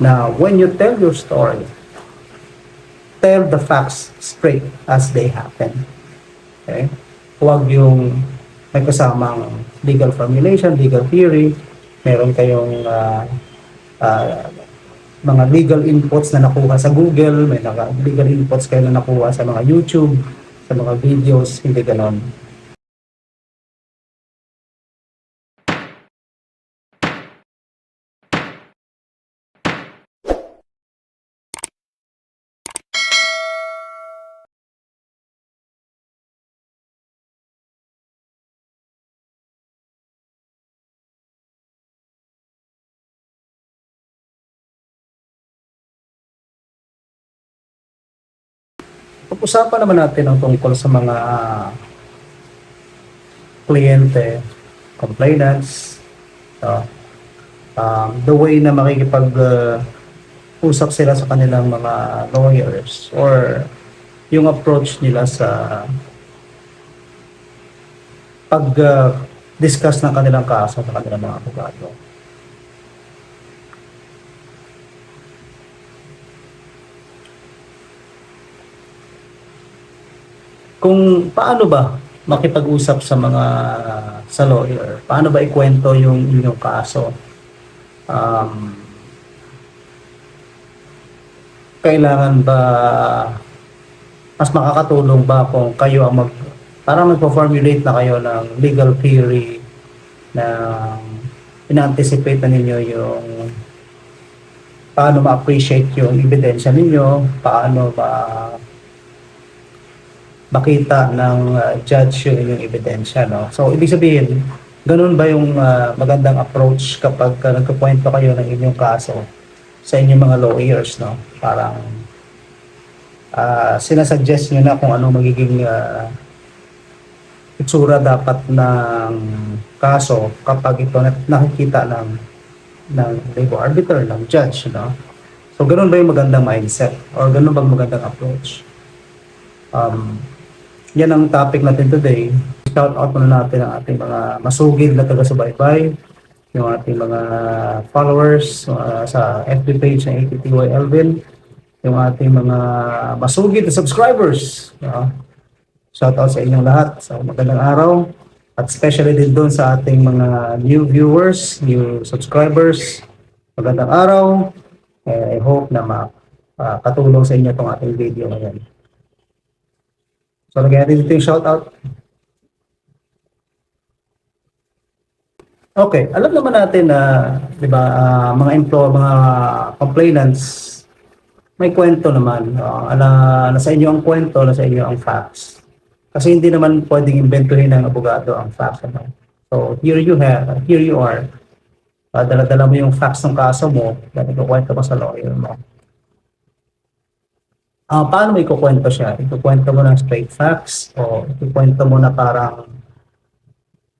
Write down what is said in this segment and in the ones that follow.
na when you tell your story, tell the facts straight as they happen. Okay? Huwag yung may kasamang legal formulation, legal theory, meron kayong ah, ah, mga legal inputs na nakuha sa Google, may naka, legal inputs kayo na nakuha sa mga YouTube, sa mga videos, hindi ganon. Pag-usapan naman natin ang tungkol sa mga ah, kliyente, complainants, no? um, the way na makikipag uh, usap sila sa kanilang mga lawyers or yung approach nila sa pag uh, discuss ng kanilang kaso sa kanilang mga abogado. Kung paano ba makipag-usap sa mga sa lawyer, paano ba ikwento yung inyong kaso? Um, kailangan ba mas makakatulong ba kung kayo ang mag parang magpo-formulate na kayo ng legal theory na ina-anticipate na ninyo yung paano ma-appreciate yung ebidensya ninyo, paano ba makita ng uh, judge yung inyong ebidensya, no? So, ibig sabihin, ganun ba yung uh, magandang approach kapag uh, nagkukwento kayo ng inyong kaso sa inyong mga lawyers, no? Parang uh, sinasuggest nyo na kung ano magiging uh, itsura dapat ng kaso kapag ito na- nakikita ng ng labor arbiter, ng judge, no? So, ganun ba yung magandang mindset? Or ganun ba ang magandang approach? Um, yan ang topic natin today. Shout out muna natin ang ating mga masugid na taga-subaybay, yung ating mga followers uh, sa FB page ng ATTY Elvin, yung ating mga masugid na subscribers. no? Shout out sa inyong lahat. So magandang araw. At especially din doon sa ating mga new viewers, new subscribers. Magandang araw. I hope na makatulong sa inyo itong ating video ngayon. So, lagyan natin dito yung shoutout. Okay, alam naman natin na, di ba, ah, mga employ, mga complainants, may kwento naman. Uh, ala, nasa inyo ang kwento, nasa inyo ang facts. Kasi hindi naman pwedeng inventohin ng abogado ang facts. Ano? So, here you have, here you are. Uh, dala-dala mo yung facts ng kaso mo, dahil ikukwento mo sa lawyer mo. Ah, paano mo ikukwento siya? Ikukwento mo ng straight facts o ikukwento mo na parang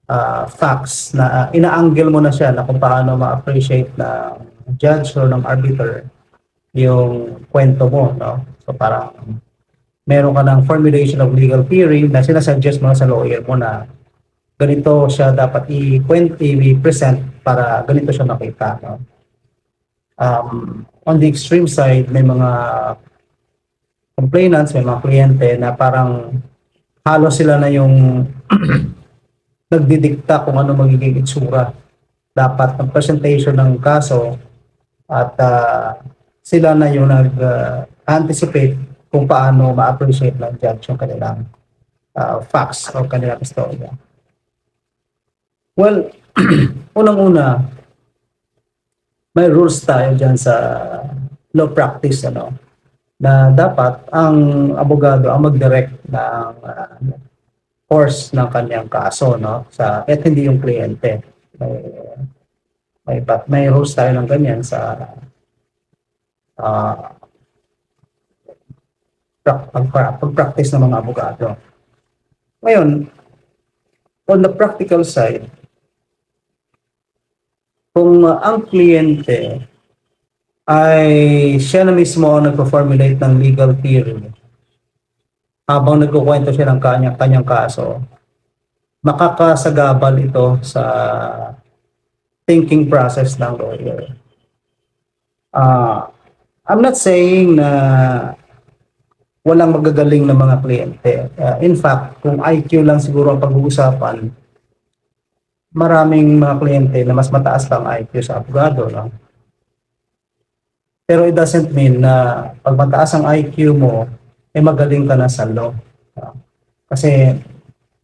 ah, facts na uh, ina-angle mo na siya na kung paano ma-appreciate ng judge or ng arbiter yung kwento mo, no? So parang meron ka ng formulation of legal theory na sinasuggest mo sa lawyer mo na ganito siya dapat i-kwent, i-present para ganito siya makita, no? Um, on the extreme side, may mga complainants, may mga kliyente na parang halos sila na yung nagdidikta kung ano magiging itsura dapat ng presentation ng kaso at ah, sila na yung nag-anticipate kung paano ma-appreciate ng judge yung kanilang ah, facts o kanilang istorya. Well, unang-una, may rules tayo dyan sa law practice, ano, na dapat ang abogado ang mag-direct ng ah, course ng kanyang kaso no? Sa at hindi yung kliyente. May may but may rules tayo ng ganyan sa pag- pag-practice ng mga abogado. Ngayon on the practical side kung ah, ang kliyente ay siya na mismo ang nagpo-formulate ng legal theory habang nagkukwento siya ng kanyang, kanyang kaso, makakasagabal ito sa thinking process ng lawyer. Ah, I'm not saying na walang magagaling na mga kliyente. Ah, in fact, kung IQ lang siguro ang pag-uusapan, maraming mga kliyente na mas mataas pa ang IQ sa abogado. No? Pero it doesn't mean na pag mataas ang IQ mo, eh magaling ka na sa law. Kasi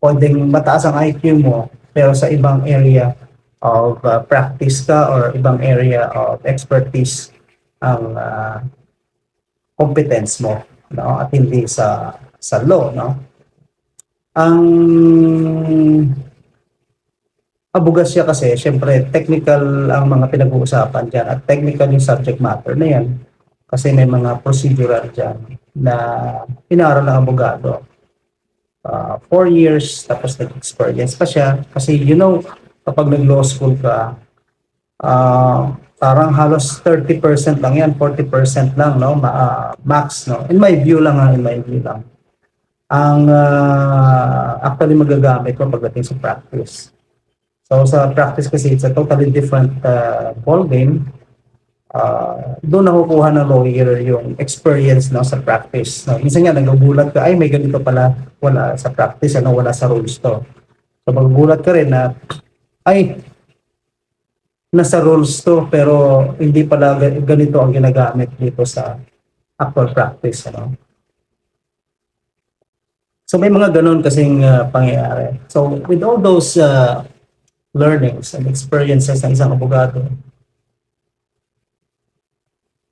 pwedeng mataas ang IQ mo, pero sa ibang area of uh, practice ka or ibang area of expertise ang uh, competence mo no at hindi sa sa law no ang abogasya kasi syempre technical ang mga pinag-uusapan diyan at technical yung subject matter na yan kasi may mga procedural diyan na inaral ng abogado uh, four years tapos nag-experience pa siya kasi you know kapag nag-law school ka, ah parang halos 30% lang yan, 40% lang, no? Ma- ah, max, no? In my view lang, ha, in my view lang. Ang ah, actually magagamit ko pagdating sa practice. So sa practice kasi, it's a totally different uh, ball game. Uh, doon nakukuha ng lawyer yung experience no, sa practice. No? Minsan nga, nagugulat ka, ay may ganito pala, wala sa practice, ano, wala sa rules to. So magugulat ka rin na ay nasa rules to pero hindi pala ga- ganito ang ginagamit dito sa actual practice ano so may mga ganun kasing uh, pangyayari so with all those uh, learnings and experiences ng isang abogado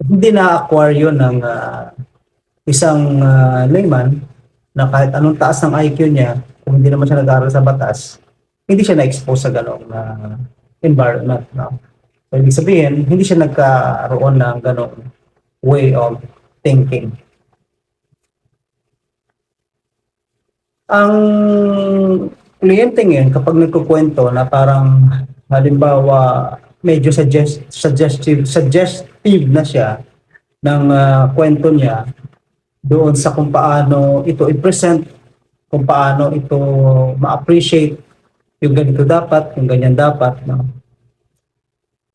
hindi na-acquire yun ng uh, isang uh, layman na kahit anong taas ng IQ niya kung hindi naman siya nag-aaral sa batas hindi siya na-expose sa ganong uh, environment. No? So, ibig sabihin, hindi siya nagkaroon ng ganong way of thinking. Ang kliyente ngayon, kapag nagkukwento na parang halimbawa medyo suggest, suggestive, suggestive na siya ng uh, kwento niya doon sa kung paano ito i-present, kung paano ito ma-appreciate yung ganito dapat, yung ganyan dapat. No?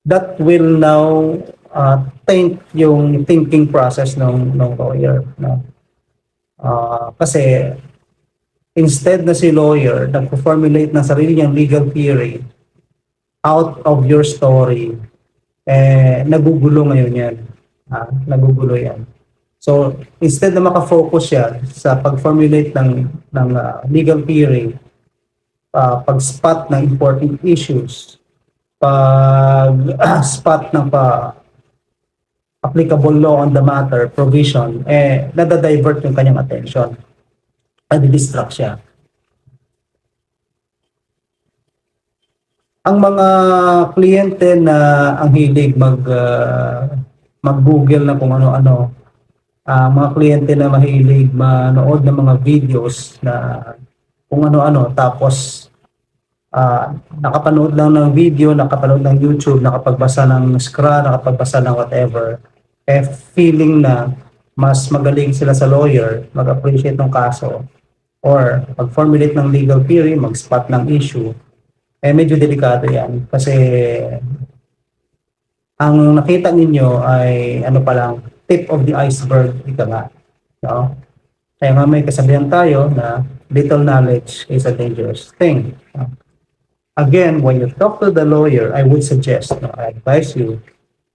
That will now uh, taint yung thinking process ng, ng lawyer. No? Uh, kasi instead na si lawyer nagpo-formulate ng sarili niyang legal theory out of your story, eh, nagugulo ngayon yan. Ah, nagugulo yan. So, instead na makafocus siya sa pag-formulate ng, ng uh, legal theory, uh, pag-spot ng important issues, pag-spot ng pa applicable law on the matter, provision, eh, nadadivert yung kanyang attention. Nadidistract siya. Ang mga kliyente na ang hilig mag uh, mag-google na kung ano-ano, uh, mga kliyente na mahilig manood ng mga videos na kung ano-ano tapos uh, nakapanood lang ng video, nakapanood ng YouTube, nakapagbasa ng scra, nakapagbasa ng whatever, eh feeling na mas magaling sila sa lawyer, mag-appreciate ng kaso, or mag-formulate ng legal theory, mag-spot ng issue, eh medyo delikado yan. Kasi ang nakita ninyo ay ano pa lang, tip of the iceberg, ika nga. No? Kaya nga may kasabihan tayo na little knowledge is a dangerous thing. Again, when you talk to the lawyer, I would suggest, no, I advise you,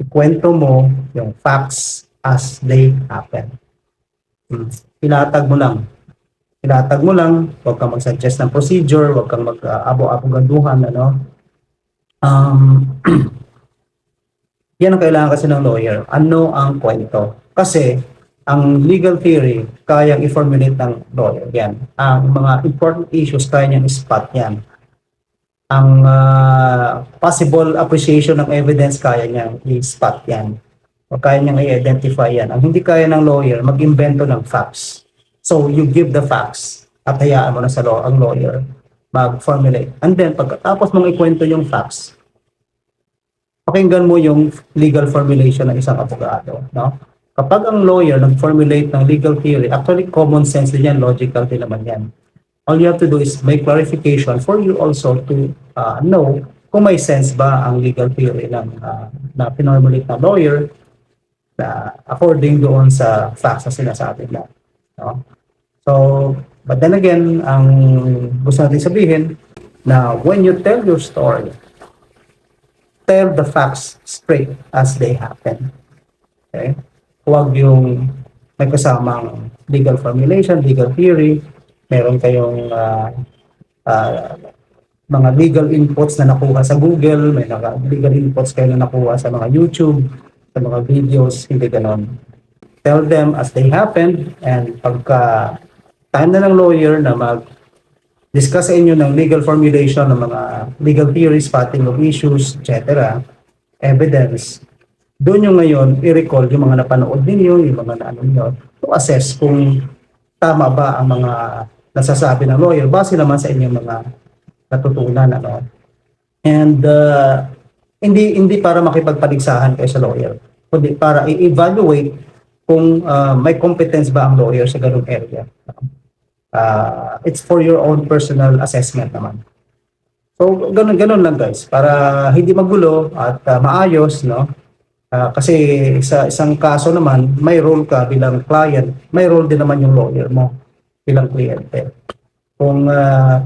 ikwento mo yung facts as they happen. Hmm. Pinatag mo lang. Pinatag mo lang, huwag kang mag-suggest ng procedure, huwag kang mag-abo-abogaduhan, ano. Um, yan ang kailangan kasi ng lawyer. Ano ang kwento? Kasi, ang legal theory, kayang i-formulate ng lawyer. Yan. Ang mga important issues, kaya niyang spot yan ang uh, possible appreciation ng evidence kaya niyang i-spot yan. O kaya niyang i-identify yan. Ang hindi kaya ng lawyer, mag-invento ng facts. So, you give the facts at hayaan mo na sa law, ang lawyer mag-formulate. And then, pagkatapos mong ikwento yung facts, pakinggan mo yung legal formulation ng isang abogado. No? Kapag ang lawyer nag-formulate ng legal theory, actually common sense din yan, logical din naman yan all you have to do is make clarification for you also to uh, know kung may sense ba ang legal theory ng uh, na pinormulate na lawyer na according doon sa facts na sinasabi na. No? So, but then again, ang gusto natin sabihin na when you tell your story, tell the facts straight as they happen. Okay? Huwag yung may kasamang legal formulation, legal theory, meron kayong ah, ah, mga legal inputs na nakuha sa Google, may naka, legal inputs kayo na nakuha sa mga YouTube, sa mga videos, hindi ganon. Tell them as they happen and pagka time na ng lawyer na mag discuss sa inyo ng legal formulation ng mga legal theories, spotting of issues, etc., evidence, doon yung ngayon i-recall yung mga napanood ninyo, yung mga naano nyo, to assess kung tama ba ang mga nasasabi ng lawyer base naman sa inyong mga natutunan ano and uh, hindi hindi para makipagpaligsahan kayo sa lawyer kundi para i-evaluate kung uh, may competence ba ang lawyer sa ganung area uh, it's for your own personal assessment naman. So ganun ganun lang guys. Para hindi magulo at uh, maayos no? Ah, kasi sa isang kaso naman may role ka bilang client may role din naman yung lawyer mo bilang kliyente. Kung uh,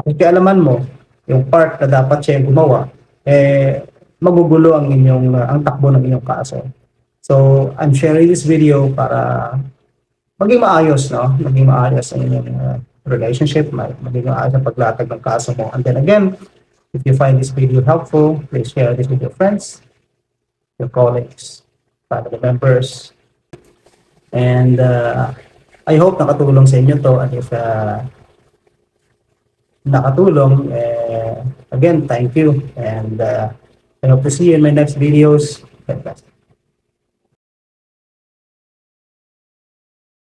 pakikialaman mo yung part na dapat siya yung gumawa, eh, magugulo ang inyong, uh, ang takbo ng inyong kaso. So, I'm sharing this video para maging maayos, no? Maging maayos ang inyong uh, relationship, mag- maging maayos ang paglatag ng kaso mo. And then again, if you find this video helpful, please share this with your friends, your colleagues, family members, and uh, I hope nakatulong sa inyo to and if uh, nakatulong, eh, again, thank you. And uh, I hope to see you in my next videos. God bless.